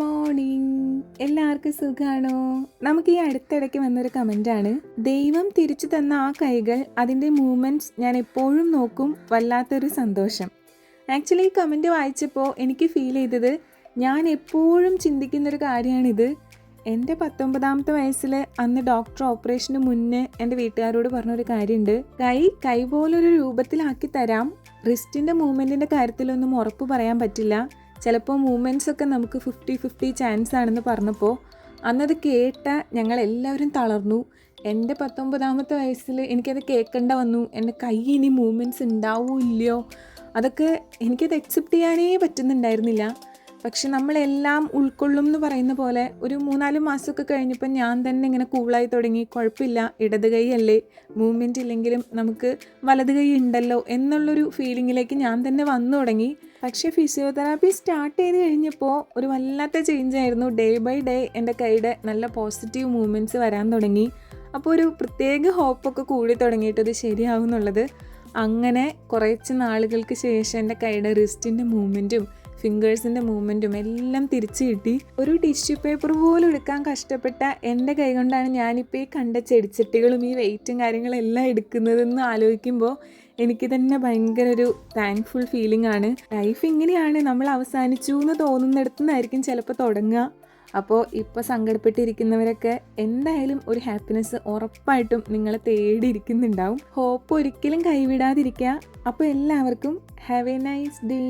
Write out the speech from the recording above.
Morning. എല്ലാവർക്കും സുഖാണോ? നമുക്ക് ഈ അടുത്തിടയ്ക്ക് വന്നൊരു കമന്റാണ് ദൈവം തിരിച്ചു തന്ന ആ കൈകൾ അതിന്റെ മൂവ്മെന്റ്സ് ഞാൻ എപ്പോഴും നോക്കും വല്ലാത്തൊരു സന്തോഷം. ആക്ച്വലി ഈ കമന്റ് വായിച്ചപ്പോൾ എനിക്ക് ഫീൽ ചെയ്തത് ഞാൻ എപ്പോഴും ചിന്തിക്കുന്നൊരു കാര്യമാണിത് എന്റെ പത്തൊമ്പതാമത്തെ വയസ്സിൽ അന്ന് ഡോക്ടർ ഓപ്പറേഷന് മുന്നേ എന്റെ വീട്ടുകാരോട് പറഞ്ഞൊരു കാര്യമുണ്ട് കൈ കൈ പോലൊരു രൂപത്തിലാക്കി തരാം. റിസ്റ്റിന്റെ മൂവ്മെന്റിന്റെ കാര്യത്തിലൊന്നും ഉറപ്പ് പറയാൻ പറ്റില്ല. ചിലപ്പോൾ മൂമെന്റ്സ് ഒക്കെ നമുക്ക് ഫിഫ്റ്റി ഫിഫ്റ്റി ചാൻസ് ആണെന്ന് പറഞ്ഞപ്പോൾ അന്നത് കേട്ട ഞങ്ങളെല്ലാവരും തളർന്നു. എന്റെ പത്തൊമ്പതാമത്തെ വയസ്സിൽ എനിക്കത് കേൾക്കേണ്ട വന്നു. എന്റെ കൈ ഇനി മൂവ്മെന്റ്സ് ഉണ്ടാവില്ലയോ അതൊക്കെ എനിക്കത് അക്സെപ്റ്റ് ചെയ്യാനേ പറ്റുന്നുണ്ടായിരുന്നില്ല. പക്ഷെ നമ്മളെല്ലാം ഉൾക്കൊള്ളും എന്ന് പറയുന്ന പോലെ ഒരു മൂന്നാൽ മാസമൊക്കെ കഴിഞ്ഞപ്പോൾ ഞാൻ തന്നെ ഇങ്ങനെ കൂളായി തുടങ്ങി. കുഴപ്പമില്ല. ഇടത് കൈ അല്ലേ? മൂവ്മെന്റ് ഇല്ലെങ്കിലും നമുക്ക് വലത് കൈ ഉണ്ടല്ലോ എന്നുള്ളൊരു ഫീലിങ്ങിലേക്ക് ഞാൻ തന്നെ വന്നു തുടങ്ങി. പക്ഷേ ഫിസിയോതെറാപ്പി സ്റ്റാർട്ട് ചെയ്ത് കഴിഞ്ഞപ്പോൾ ഒരു വല്ലാത്ത ചേഞ്ച് ആയിരുന്നു. ഡേ ബൈ ഡേ എന്റെ കൈയുടെ നല്ല പോസിറ്റീവ് മൂവ്മെന്റ്സ് വരാൻ തുടങ്ങി. അപ്പോൾ ഒരു പ്രത്യേക ഹോപ്പൊക്കെ കൂടി തുടങ്ങിയിട്ട് ഇത് ശരിയാവും എന്നുള്ളത് അങ്ങനെ കുറച്ച് നാളുകൾക്ക് ശേഷം എന്റെ കൈയുടെ റിസ്റ്റിന്റെ മൂവ്മെന്റും ഫിംഗേഴ്സിന്റെ മൂവ്മെന്റും എല്ലാം തിരിച്ചു കിട്ടി. ഒരു ടിഷ്യൂ പേപ്പർ പോലും എടുക്കാൻ കഷ്ടപ്പെട്ട എന്റെ കൈ കൊണ്ടാണ് ഞാനിപ്പോൾ ഈ കണ്ട ചെടിച്ചട്ടികളും ഈ വെയിറ്റും കാര്യങ്ങളും എല്ലാം എടുക്കുന്നതെന്ന് ആലോചിക്കുമ്പോൾ എനിക്ക് തന്നെ ഭയങ്കര ഒരു താങ്ക്ഫുൾ ഫീലിംഗ് ആണ്. ലൈഫ് ഇങ്ങനെയാണ്. നമ്മൾ അവസാനിച്ചു എന്ന് തോന്നുന്നിടത്തു നിന്നായിരിക്കും ചിലപ്പോൾ തുടങ്ങുക. അപ്പോൾ ഇപ്പോൾ സങ്കടപ്പെട്ടിരിക്കുന്നവരൊക്കെ എന്തായാലും ഒരു ഹാപ്പിനെസ് ഉറപ്പായിട്ടും നിങ്ങളെ തേടിയിരിക്കുന്നുണ്ടാവും. ഹോപ്പ് ഒരിക്കലും കൈവിടാതിരിക്കുക. അപ്പോൾ എല്ലാവർക്കും ഹാവ് എ നൈസ് ഡേ